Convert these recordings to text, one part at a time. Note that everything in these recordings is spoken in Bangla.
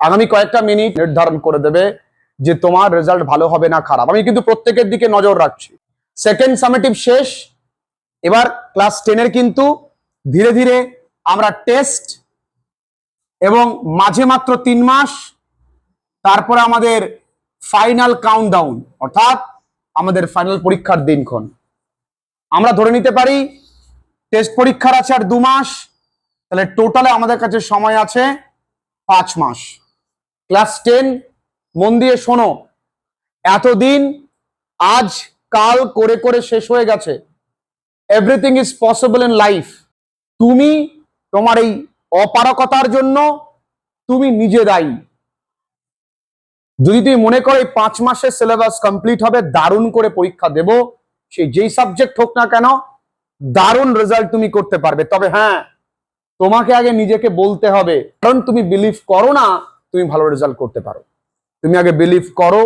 আগামী কয়েকটা মিনিট নির্ধারণ করে দেবে যে তোমার রেজাল্ট ভালো হবে না খারাপ। আমি কিন্তু প্রত্যেকের দিকে নজর রাখছি। সেকেন্ড সামেটিভ শেষ। এবার ক্লাস টেনের কিন্তু ধীরে ধীরে আমরা টেস্ট এবং মাঝে মাত্র তিন মাস, তারপরে আমাদের ফাইনাল কাউন্টডাউন অর্থাৎ আমাদের ফাইনাল পরীক্ষার দিনক্ষণ। আমরা ধরে নিতে পারি টেস্ট পরীক্ষার আছে আর দু মাস, তাহলে টোটালে আমাদের কাছে সময় আছে পাঁচ মাস। ক্লাস টেন, মন দিয়ে শোনো। এতদিন, আজ, কাল করে করে শেষ হয়ে গেছে। Everything is possible in life তুমি তোমার এই অপারকতার জন্য তুমি নিজে দায়ী। যদি তুমি মনে করো এই পাঁচ মাসের সিলেবাস কমপ্লিট হবে, দারুণ করে পরীক্ষা দেব সেই যেই সাবজেক্ট হোক না কেন, দারুণ রেজাল্ট তুমি করতে পারবে। তবে হ্যাঁ তোমাকে আগে নিজেকে বলতে হবে। কারণ তুমি বিলিভ করো না তুমি ভালো রেজাল্ট করতে পারো। তুমি আগে বিলিভ করো,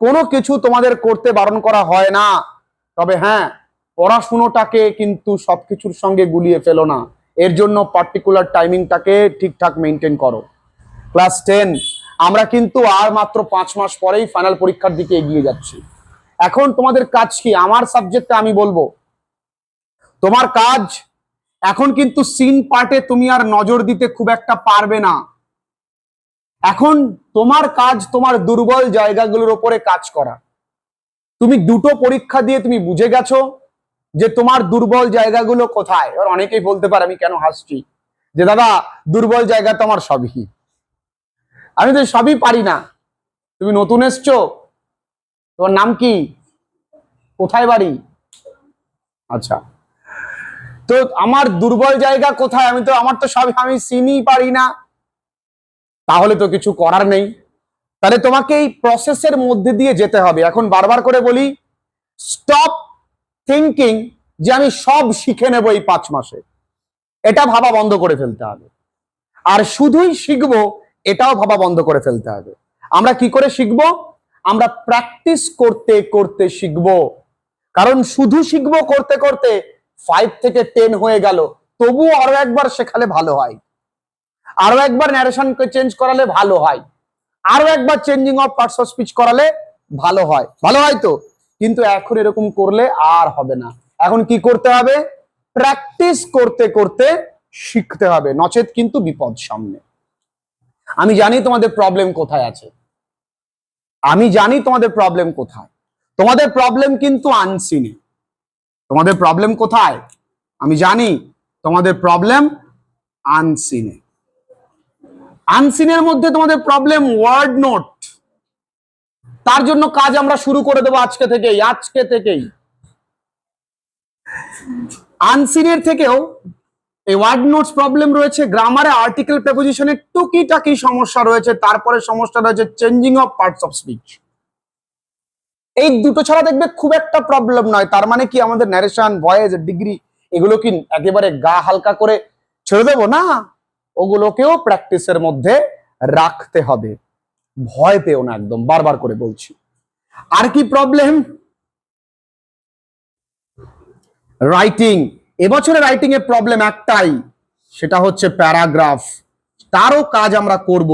কোনো কিছু তোমাদের করতে বারণ করা হয় না। তবে হ্যাঁ পড়াশুনোটাকে কিন্তু সবকিছুর সঙ্গে গুলিয়ে ফেলো না। এর জন্য পার্টিকুলার টাইমিংটাকে ঠিকঠাক মেনটেন করো। ক্লাস টেন আমরা কিন্তু আর মাত্র পাঁচ মাস পরেই ফাইনাল পরীক্ষার দিকে এগিয়ে যাচ্ছি। এখন তোমাদের কাজ কি? আমার সাবজেক্টে আমি বলব। তোমার কাজ, এখন কিন্তু সিন পার্টে তুমি আর নজর দিতে খুব একটা পারবে না। এখন তোমার কাজ তোমার দুর্বল জায়গাগুলোর উপরে কাজ করা। তুমি দুটো পরীক্ষা দিয়ে তুমি বুঝে গেছো যে তোমার দুর্বল জায়গাগুলো কোথায়। এবার অনেকেই বলতে পারে, আমি কেন হাসছি? যে, দাদা, দুর্বল জায়গা তো আমার সবই। আমি তো সবই পারি না। তুমি নতুন এসছো। তোমার নাম কি? কোথায় বাড়ি? আচ্ছা। তো আমার দুর্বল জায়গা কোথায়? আমি তো, আমার তো সব, আমি চিনি পারি না। তাহলে তো কিছু করার নেই। তাহলে তোমাকে এই প্রসেসের মধ্যে দিয়ে যেতে হবে। এখন বারবার করে বলি স্টপ থিঙ্কিং যে আমি সব শিখে নেব এই পাঁচ মাসে। এটা ভাবা বন্ধ করে ফেলতে হবে। আর শুধুই শিখব, এটাও ভাবা বন্ধ করে ফেলতে হবে। আমরা কি করে শিখব? আমরা প্র্যাকটিস করতে করতে শিখব। কারণ শুধু শিখব করতে করতে ফাইভ থেকে টেন হয়ে গেল। তবুও আরও একবার শেখালে ভালো হয়। আরও একবার ন্যারেশনকে চেঞ্জ করালে ভালো হয়। আরও একবার changing of parts of speech করালে ভালো হয়। ভালো হয় তো? কিন্তু এখন এরকম করলে আর হবে না। এখন কি করতে হবে? প্র্যাকটিস করতে করতে শিখতে হবে। নচেত কিন্তু বিপদ সামনে। আমি জানি তোমাদের প্রবলেম কোথায় আছে। আমি জানি তোমাদের প্রবলেম কোথায়। তোমাদের প্রবলেম কিন্তু আনসিনে তোমাদের প্রবলেম কোথায়? আমি জানি তোমাদের প্রবলেম আনসিনে আনসিনের মধ্যে তোমাদের প্রবলেম ওয়ার্ড নোট তার জন্য কাজ আমরা শুরু করে দেবো আজকে থেকেই আজকে থেকেই। আনসিনের থেকেও এই ওয়ার্ড নোটস প্রবলেম রয়েছে গ্রামারে আর্টিকেল প্রেপোজিশনের টুকিটাকি সমস্যা রয়েছে, তারপরে সমস্যা রয়েছে changing of parts of speech এই দুটো ছাড়া দেখবে খুব একটা প্রবলেম নয়, তার মানে কি আমাদের ন্যারেশন ভয়েস ডিগ্রি এগুলো কি একেবারে গা হালকা করে ছেড়ে দেবো না? ওগুলোকেও প্র্যাকটিসের মধ্যে রাখতে হবে। ভয় পেও না একদম, বারবার করে বলছি। আর কি প্রবলেম রাইটিং এবছরে রাইটিং এর প্রবলেম একটাই, সেটা হচ্ছে প্যারাগ্রাফ তারও কাজ আমরা করব।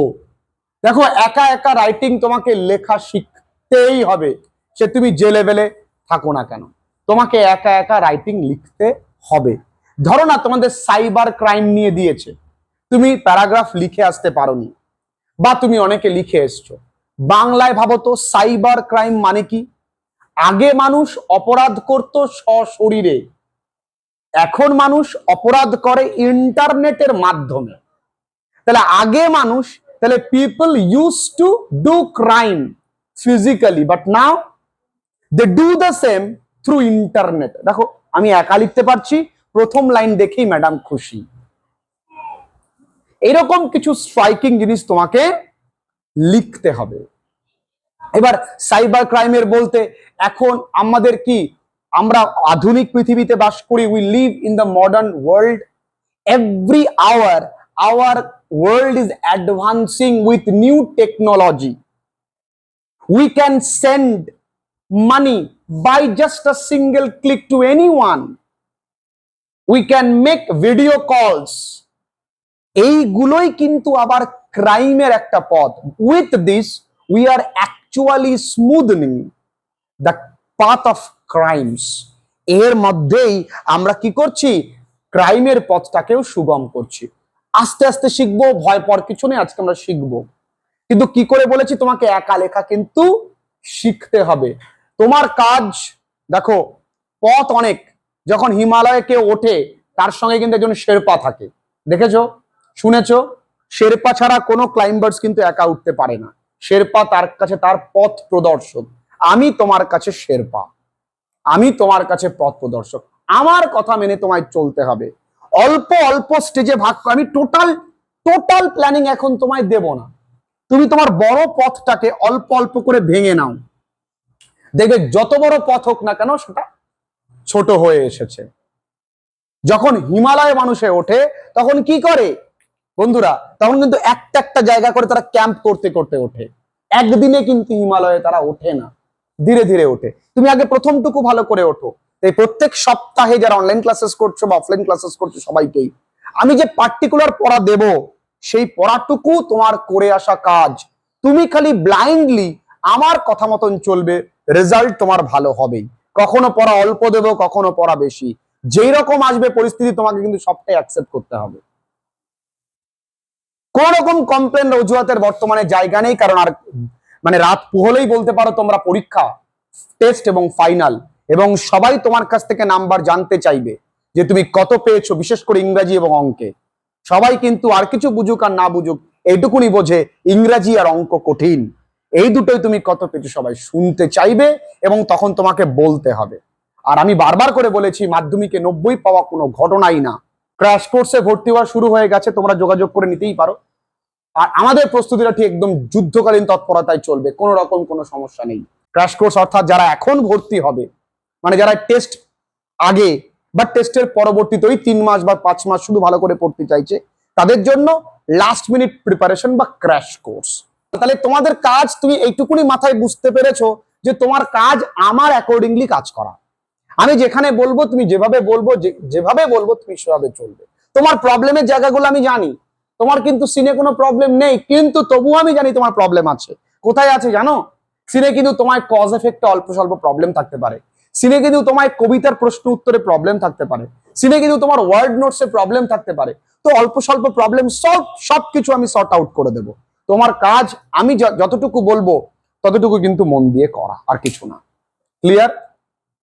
দেখো, একা একা রাইটিং তোমাকে লেখা শিখতেই হবে। সে তুমি যে লেভেলে থাকো না কেন, তোমাকে একা একা রাইটিং লিখতে হবে। ধরো না তোমাদের সাইবার ক্রাইম নিয়ে দিয়েছে। তুমি প্যারাগ্রাফ লিখে আসতে পারোনি বা তুমি অনেকে লিখে এসছো। বাংলায় ভাবো তো সাইবার ক্রাইম মানে কি? আগে মানুষ অপরাধ করত সশরীরে। এখন মানুষ অপরাধ করে ইন্টারনেটের মাধ্যমে। তাহলে আগে মানুষ, তাহলে people use to do crime physically but now they do the same through internet দেখো, আমি একা লিখতে পারছি, প্রথম লাইন দেখেই ম্যাডাম খুশি। এরকম কিছু স্ট্রাইকিং জিনিস তোমাকে লিখতে হবে। এবার সাইবার ক্রাইমের বলতে, এখন আমাদের কি, আমরা আধুনিক পৃথিবীতে বাস করি we live in the modern world every hour hour world is advancing with new technology we can send money by just a single click to anyone. We can make video calls. এইগুলোই কিন্তু আবার ক্রাইমের একটা পথ। With this we are actually smoothening the path of crimes এর মধ্যেই আমরা কি করছি? ক্রাইমের পথটাকেও সুগম করছি। আস্তে আস্তে শিখব, ভয় পর কিছু নেই, আজকে আমরা শিখব। কিন্তু কি করে বলেছি তোমাকে? একা লেখা কিন্তু শিখতে হবে। তোমার কাজ, দেখো, পথ অনেক। যখন হিমালয়ে কেউ ওঠে, তার সঙ্গে কিন্তু একজন শেরপা থাকে। দেখেছ? শুনেছো? শেরপা ছাড়া কোনো ক্লাইম্বার্স কিন্তু একা উঠতে পারে না। শেরপা তার কাছে তার পথ প্রদর্শক। আমি তোমার কাছে শেরপা। আমি তোমার কাছে পথ প্রদর্শক। আমার কথা মেনে তোমায় চলতে হবে। অল্প অল্প স্টেজে ভাগ কর- আমি টোটাল টোটাল প্ল্যানিং এখন তোমায় দেব না। তুমি তোমার বড় পথটাকে অল্প অল্প করে ভেঙে নাও। দেখবে যত বড় পথ হোক না কেন সেটা ছোট হয়ে এসেছে। যখন হিমালয় মানুষে ওঠে, তখন কি করে? বন্ধুরা, তখন কিন্তু একটা একটা জায়গা করে তারা ক্যাম্প করতে করতে ওঠে। একদিনে কিন্তু হিমালয়ে তারা ওঠে না। ধীরে ধীরে ওঠে। তুমি আগে প্রথমটুকু ভালো করে ওঠো। এই প্রত্যেক সপ্তাহে যারা অনলাইন ক্লাসেস করছ বা অফলাইন ক্লাসেস করছ সবাইকেই, আমি যে পার্টিকুলার পড়া দেব, সেই পড়াটুকু তোমার করে আসা কাজ। তুমি খালি ব্লাইন্ডলি আমার কথা মতন চলবে রেজাল্ট তোমার ভালো হবেই। কখনো পড়া অল্প দেব, কখনো পড়া বেশি। যেই রকম আসবে পরিস্থিতি তোমাকে কিন্তু সবটাই অ্যাকসেপ্ট করতে হবে। কোন রকম কমপ্লেন অজুহাতের বর্তমানে জায়গা নেই, কারণ আর মানে রাত পোহলেই বলতে পারো তোমরা পরীক্ষা টেস্ট এবং ফাইনাল এবং সবাই তোমার কাছ থেকে নাম্বার জানতে চাইবে যে তুমি কত পেয়েছ, বিশেষ করে ইংরাজি এবং অঙ্কে। সবাই কিন্তু আর কিছু বুঝুক আর না বুঝুক, এইটুকুনি বোঝে ইংরাজি আর অঙ্ক কঠিন। এই দুটোই তুমি কত পেয়েছ সবাই শুনতে চাইবে এবং তখন তোমাকে বলতে হবে। আর আমি বারবার করে বলেছি, মাধ্যমিকে নব্বই পাওয়া কোনো ঘটনাই না। ক্র্যাশ কোর্সে ভর্তি হওয়া শুরু হয়ে গেছে, তোমরা যোগাযোগ করে নিতেই পারো। আর আমাদের প্রস্তুতিটা ঠিক একদম যুদ্ধকালীন তৎপরতায় চলবে, কোনো রকম কোনো সমস্যা নেই। ক্র্যাশ কোর্স অর্থাৎ যারা এখন ভর্তি হবে মানে যারা টেস্ট আগে বা টেস্টের পরবর্তীতে ওই তিন মাস বা পাঁচ মাস শুধু ভালো করে পড়তে চাইছে, তাদের জন্য লাস্ট মিনিট প্রিপারেশন বা ক্র্যাশ কোর্স তাহলে তোমাদের কাজ তুমি এইটুকুনি মাথায় বুঝতে পেরেছ যে তোমার কাজ আমার অ্যাকর্ডিংলি কাজ করা। আমি যেখানে বলব, তুমি যেভাবে বলব যেভাবে বলব, তুমি সেভাবে চলবে। তোমার প্রবলেমের জায়গাগুলো আমি জানি। তোমার কিন্তু সিনে কোনো প্রবলেম নেই, কিন্তু তবুও আমি জানি তোমার প্রবলেম আছে। কোথায় আছে জানো? সিনে কিন্তু তোমার কজ এফেক্টে অল্প স্বল্প প্রবলেম থাকতে পারে। সিনে কিন্তু তোমার কবিতার প্রশ্ন উত্তরে প্রবলেম থাকতে পারে। সিনে কিন্তু তোমার ওয়ার্ড নোটসে প্রবলেম থাকতে পারে। তো অল্প স্বল্প প্রবলেম সব, সবকিছু আমি সর্ট আউট করে দেব। তোমার কাজ আমি যতটুকু বলব, ততটুকু কিন্তু মন দিয়ে করা, আর কিছু না। ক্লিয়ার